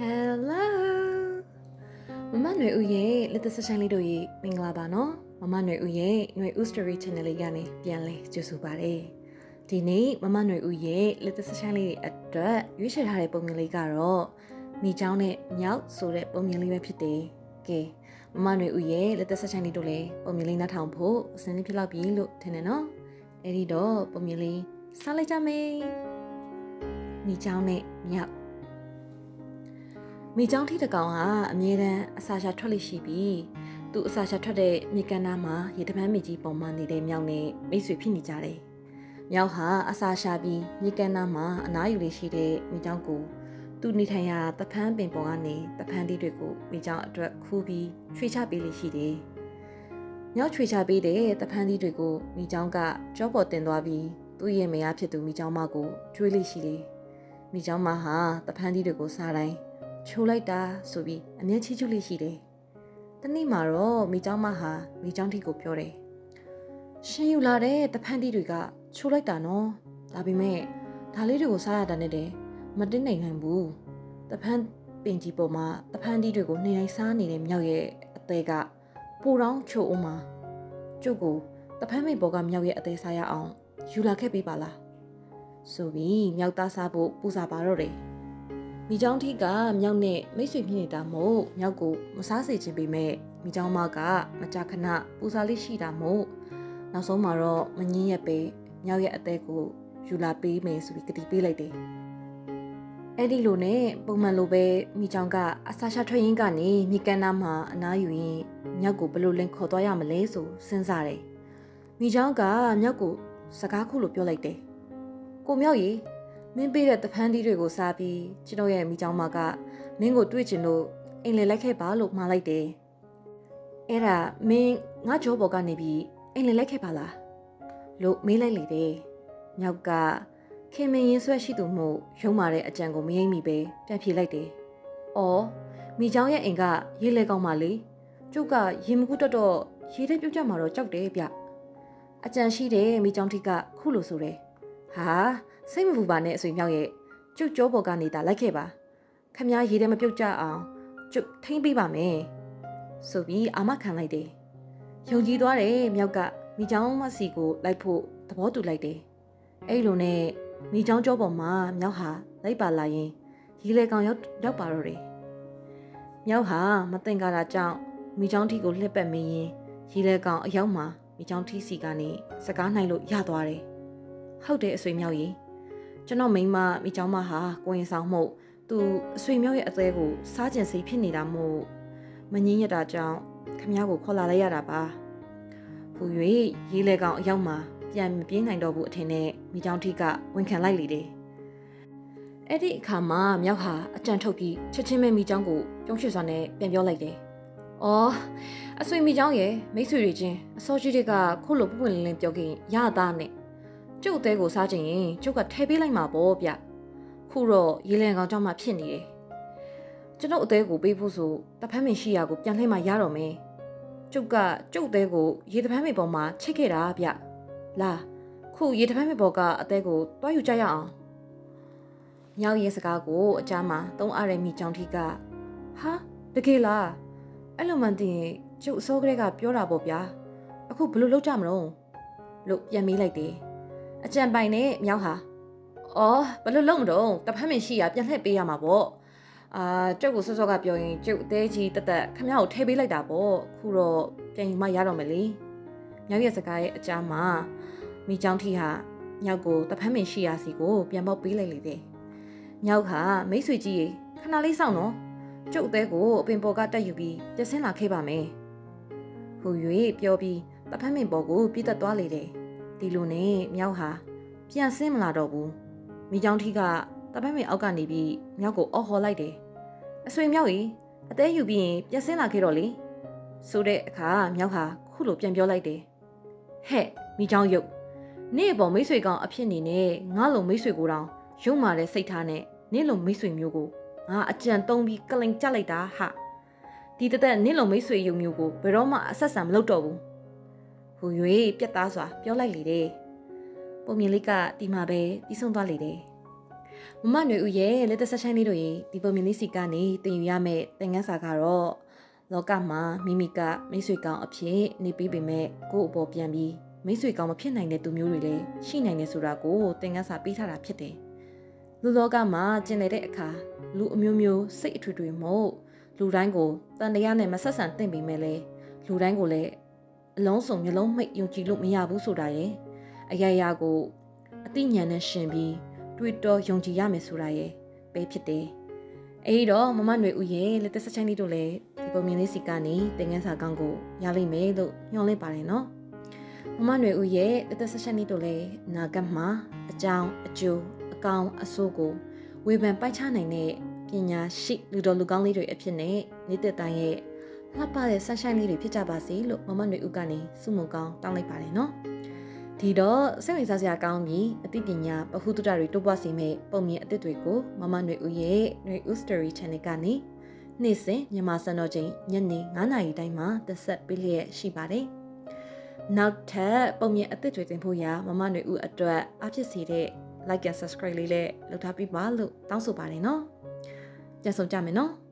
Hello မမຫນွေဦးရဲ့လက်သက်ဆက်ဆိုင်လေးတို့ရေမင်္ဂလာပါနော်မမຫນွေဦးရဲ့ຫນွေဦး story channel လေးကနေပြန်လဲကြိုဆိုပါရစေဒီနေ့မမຫນွေဦးရဲ့လက်သက်ဆက်ဆိုင်လေးအတွက်ရွေးချယ်ထားတဲ့ပုံမြင်လေးကတော့မိချောင်းနဲ့မြောက်ဆိုတဲ့ပုံမြင်လေးပဲဖြစ်တယ်ကဲမမຫນွေဦးရဲ့လက်သက်ဆက်ဆိုင်လေးတို့လည်းပုံမြင်လေးနှာထောင်ဖို့အစင်းလေးဖြစ်လောက်ပြီလို့ထင်တယ်နော်အဲ့ဒီတော့ပုံမြင်လေးစားလိုက်ကြမယ်မိချောင်းနဲ့မြောက် မိချောင်းထိတကောင်ဟာအမြဲတမ်းအစာရှာထွက်လိရှိပြီးသူအစာရှာထွက်တဲ့မြေကမ်းနားမှာရေတပန်းမြေကြီးပုံမှန်နေတဲ့မြောက်နဲ့မိတ်ဆွေဖြစ်နေကြတယ်။မြောက်ဟာအစာရှာပြီးမြေကမ်းနားမှာအနားယူလေးရှိတဲ့မိချောင်းကိုသူနေထိုင်ရာတဖန်းပင်ပေါ်ကနေတဖန်းတီးတွေကိုမိချောင်းအတွက်ခူးပြီးချွေချပေးလေးရှိတယ်။မြောက်ချွေချပေးတဲ့တဖန်းတီးတွေကိုမိချောင်းကကြောပေါ်တင်သွားပြီးသူ့ရဲ့မယားဖြစ်သူမိချောင်းမကိုကျွေးလေးရှိတယ်။မိချောင်းမဟာတဖန်းတီးတွေကိုစားတိုင်း ချိုးလိုက်တာဆိုပြီးအမျက်ချီးကျူးလေးရှိတယ်။တနေ့မှာတော့မိเจ้าမဟာမိเจ้าထိကိုပြောတယ်။ရှင်ယူလာတဲ့တဖန်တီတွေကချိုးလိုက်တာနော်။ဒါပေမဲ့ဒါလေးတွေကိုစားရတာနဲ့တည်းမတင်နိုင်နိုင်ဘူး။တဖန်ပင်ကြီးပေါ်မှာတဖန်တီတွေကိုနေတိုင်းစားနေတဲ့မြောက်ရဲ့အသေးကပူတောင်းချိုးအောင်မှာကျုပ်ကိုတဖန်မိတ်ပေါ်ကမြောက်ရဲ့အသေးစားရအောင်ယူလာခဲ့ပေးပါလား။ဆိုပြီးမြောက်သားစားဖို့ပူစာပါတော့တယ်။ မိချောင်းထိကမြောက်နဲ့မိတ်ဆွေဖြစ်နေတာမို့မြောက်ကိုမစားစေချင်ပေမဲ့မိချောင်းမကမကြခဏပူစာလေးရှိတာမို့နောက်ဆုံးမှာတော့မငင်းရက်ပဲမြောက်ရဲ့အသက်ကိုယူလာပေးမယ်ဆိုပြီးကတိပေးလိုက်တယ်။အဲ့ဒီလိုနဲ့ပုံမှန်လိုပဲမိချောင်းကအစာရှာထွက်ရင်းကနေမြေကမ်းနားမှာအနားယူရင်မြောက်ကိုဘယ်လိုလင်ခေါ်သွားရမလဲဆိုစဉ်းစားတယ်။မိချောင်းကမြောက်ကိုစကားခုလိုပြောလိုက်တယ်။ကိုမြောက်ကြီး မင်းပေးတဲ့တဖန်းသီးတွေကိုစားပြီးကျွန်တော်ရဲ့မိချောင်းမကမင်းကိုတွေ့ချင်လို့အိမ်လေလိုက်ခဲ့ပါလို့မှားလိုက်တယ်။အဲ့ဒါမင်းငါကြောပေါ်ကနေပြီးအိမ်လေလိုက်ခဲ့ပါလားလို့မေးလိုက်လေတယ်။မြောက်ကခင်မင်းရင်ဆွဲရှိသူမှုရုံမာတဲ့အကြံကိုမရိမ့်မိပဲပြန်ဖြေလိုက်တယ်။အော်မိချောင်းရဲ့အိမ်ကရေးလဲကောင်းပါလေ။ကျုပ်ကရင်မကူတော့တော့ရေးတဲ့ပြုတ်ကြမှာတော့ကြောက်တယ်ဗျ။အကြံရှိတယ်မိချောင်းထိကခုလိုဆိုတယ်။ဟာစိတ်မပူပါနဲ့အဆွေမြောက်ရဲ့ကျုပ်ကြောပေါ်ကနေဒါလိုက်ခဲ့ပါခမည်းရေးတယ်မပြုတ်ကြအောင်ကျုပ်ထိမ့်ပေးပါမယ်ဆိုပြီးအာမခံလိုက်တယ်ယုံကြည်သွားတယ်မြောက်ကမိချောင်းမစီကိုလိုက်ဖို့သဘောတူလိုက်တယ်အဲ့လိုနဲ့မိချောင်းကြောပေါ်မှာမြောက်ဟာလိုက်ပါလာရင်ရီလေကောင်ရောက်ရောက်ပါတော့တယ်မြောက်ဟာမတင်ကားတာကြောင့်မိချောင်းထီကိုလှက်ပက်မင်းရင်ရီလေကောင်အရောက်မှာမိချောင်းထီစီကနေစကားနိုင်လို့ရသွားတယ်ဟုတ်တယ်အဆွေမြောက်ကြီး ကျွန်တော်မိန်းမမိချောင်းမဟာကိုရင်ဆောင်မှုသူအဆွေမျိုးရဲ့အသေးကိုစားကျင်စိတ်ဖြစ်နေတာမို့မငင်းရတာကြောင့်ခမ ्या ကိုခေါ်လာလိုက်ရတာပါဟူ၍ရေးလေကောင်အရောက်မှာပြန်မပြေးနိုင်တော့ဘူးအထင်နဲ့မိချောင်းထိကဝန်ခံလိုက်လေတယ်အဲ့ဒီအခါမှာမြောက်ဟာအကြံထုတ်ပြီးချက်ချင်းပဲမိချောင်းကိုပြုံးရွှေစွာနဲ့ပြန်ပြောလိုက်တယ်အော်အဆွေမိချောင်းရဲ့မိတ်ဆွေတွေချင်းအစောကြီးတွေကခုလိုပွပွလင်းလင်းပြောခင်ရသားနဲ့ ကျုပ်အသေးကိုစားချင်ရင်ကျုပ်ကထဲပေးလိုက်မှာပေါ့ဗျခုတော့ရေလံကောင်ကြောင့်မှဖြစ်နေတယ်ကျွန်ုပ်အသေးကိုပေးဖို့ဆိုတဖန်းမင်ရှိရာကိုပြန်လှည့်မှရတော့မယ်ကျုပ်ကကျုပ်အသေးကိုရေတဖန်းမင်ပေါ်မှာချိတ်ခဲ့တာဗျလာခုရေတဖန်းမင်ပေါ်ကအသေးကိုတွားယူကြရအောင်မြောက်ရဲစကားကိုအကြမ်းမှာသုံးအားရမိချောင်းထိကဟာတကယ်လားအဲ့လိုမှန်တင်ကျုပ်အစောကလေးကပြောတာပေါ့ဗျာအခုဘယ်လိုလုပ်ကြမလို့လို့ပြန်မေးလိုက်တယ် အကြံပိုင်နဲ့မြောက်ဟာအော်ဘယ်လိုလုပ်မတော့တဖက်မင်ရှိရပြန်လှည့်ပေးရမှာပေါ့အာကျုပ်ကိုစောစောကပြောရင်ကျုပ်အသေးကြီးတက်တက်ခမ ्या ကိုထည့်ပေးလိုက်တာပေါ့ခုတော့ပြန်ယူမှရတော့မယ်လေမြောက်ရဲ့စကားရဲ့အကြားမှာမိချောင်းထီဟာမြောက်ကိုတဖက်မင်ရှိရစီကိုပြန်ပေါက်ပေးလိုက်လေတယ်မြောက်ဟာမိတ်ဆွေကြီးရေခဏလေးစောင့်နော်ကျုပ်အသေးကိုအပင်ပေါ်ကတက်ယူပြီးပြဆင်းလာခဲ့ပါမယ်ဟူ၍ပြောပြီးတဖက်မင်ပေါ်ကိုပြတ်တက်သွားလေတယ် ဒီလိုနဲ့မြောက်ဟာပြန်ဆင်းမလာတော့ဘူးမိချောင်းထီကတပတ်မေအောက်ကနေပြီးမြောက်ကိုအော်ဟော်လိုက်တယ်အဆွေမြောက်ကြီးအသေးယူပြီးရင်ပြန်ဆင်းလာခဲ့တော့လေဆိုတဲ့အခါမြောက်ဟာခုလိုပြန်ပြောလိုက်တယ်ဟဲ့မိချောင်းရုပ်နေ့ပေါ်မိတ်ဆွေကောင်အဖြစ်နေနဲ့ငါလုံမိတ်ဆွေကိုတောင်ရုံမာတဲ့စိတ်ထားနဲ့နေ့လုံမိတ်ဆွေမျိုးကိုငါအကြံသုံးပြီးကလိန်ကြလိုက်တာဟာဒီတသက်နေ့လုံမိတ်ဆွေယုံမျိုးကိုဘယ်တော့မှအဆက်ဆံမလုပ်တော့ဘူး ဟူ၍ပြက်သားစွာပြောလိုက်လေတယ်ပုံမြင်လေးကဒီမှာပဲပြီးဆုံးသွားလေတယ်မမຫນွေဦးရဲ့လက်သက်ဆက်ဆိုင်လေးတို့ရေဒီပုံမြင်လေးစီကနေတင်ယူရမယ့်သင်ခန်းစာကတော့လောကမှာမိမိကမိတ်ဆွေကောင်းအဖြစ်နေပြီးပေမဲ့ကိုယ့်အပေါ်ပြန်ပြီးမိတ်ဆွေကောင်းမဖြစ်နိုင်တဲ့သူမျိုးတွေလည်းရှိနိုင်တယ်ဆိုတာကိုသင်ခန်းစာပေးထားတာဖြစ်တယ်လူလောကမှာကျင်လည်တဲ့အခါလူအမျိုးမျိုးစိတ်အထွေထွေမို့လူတိုင်းကိုတန်တရားနဲ့မဆက်ဆံသင့်ပေမဲ့လည်းလူတိုင်းကိုလည်း အလုံးစုံမျိုးလုံးမိတ်ယုံကြည်လို့မရဘူးဆိုတာရဲ့အရာရာကိုအသိဉာဏ်နဲ့ရှင်ပြီး တွေ့တော့ယုံကြည်ရမယ်ဆိုတာရဲ့ပဲဖြစ်တယ်။အဲဒီတော့မမຫນွေဦးရဲ့လက်သက်ဆက်ချိုင်းလေးတို့လည်းဒီပုံမြင်လေးစီကနေတင်ငန်းစာကောင်းကိုရလိမ့်မယ်လို့ညွှန်လင့်ပါတယ်နော်။မမຫນွေဦးရဲ့လက်သက်ဆက်ချိုင်းလေးတို့လည်းအနာဂတ်မှာအကြောင်းအကျိုးအကောင်အဆိုးကိုဝေဖန်ပိုက်ချနိုင်တဲ့ပညာရှိလူတော်လူကောင်းလေးတွေအဖြစ်နဲ့နေတဲ့တိုင်းရဲ့ လှပတဲ့ဆက်ဆိုင်လေးတွေဖြစ်ကြပါစေလို့မမຫນွေဦးကနေဆုမွန်ကောင်းတောင်းလိုက်ပါတယ်နော်။ဒီတော့စိတ်ဝင်စားစရာကောင်းပြီးအသိပညာပဟုသုတတွေတိုးပွားစေမယ့်ပုံမြင်အသစ်တွေကိုမမຫນွေဦးရဲ့ຫນွေဦး story channel ကနေနေ့စဉ်မြန်မာစံတော်ချိန်ညနေ9:00နာရီတိုင်းမှာတက်ဆက်ပေးလျက်ရှိပါတယ်။နောက်ထပ်ပုံမြင်အသစ်တွေတင်ဖို့ရာမမຫນွေဦးအတွက်အားဖြစ်စေတဲ့ like and subscribe လေးလည်းလုပ်ထားပြီးပါလို့တောင်းဆိုပါတယ်နော်။ကြံဆုံးကြမယ်နော်။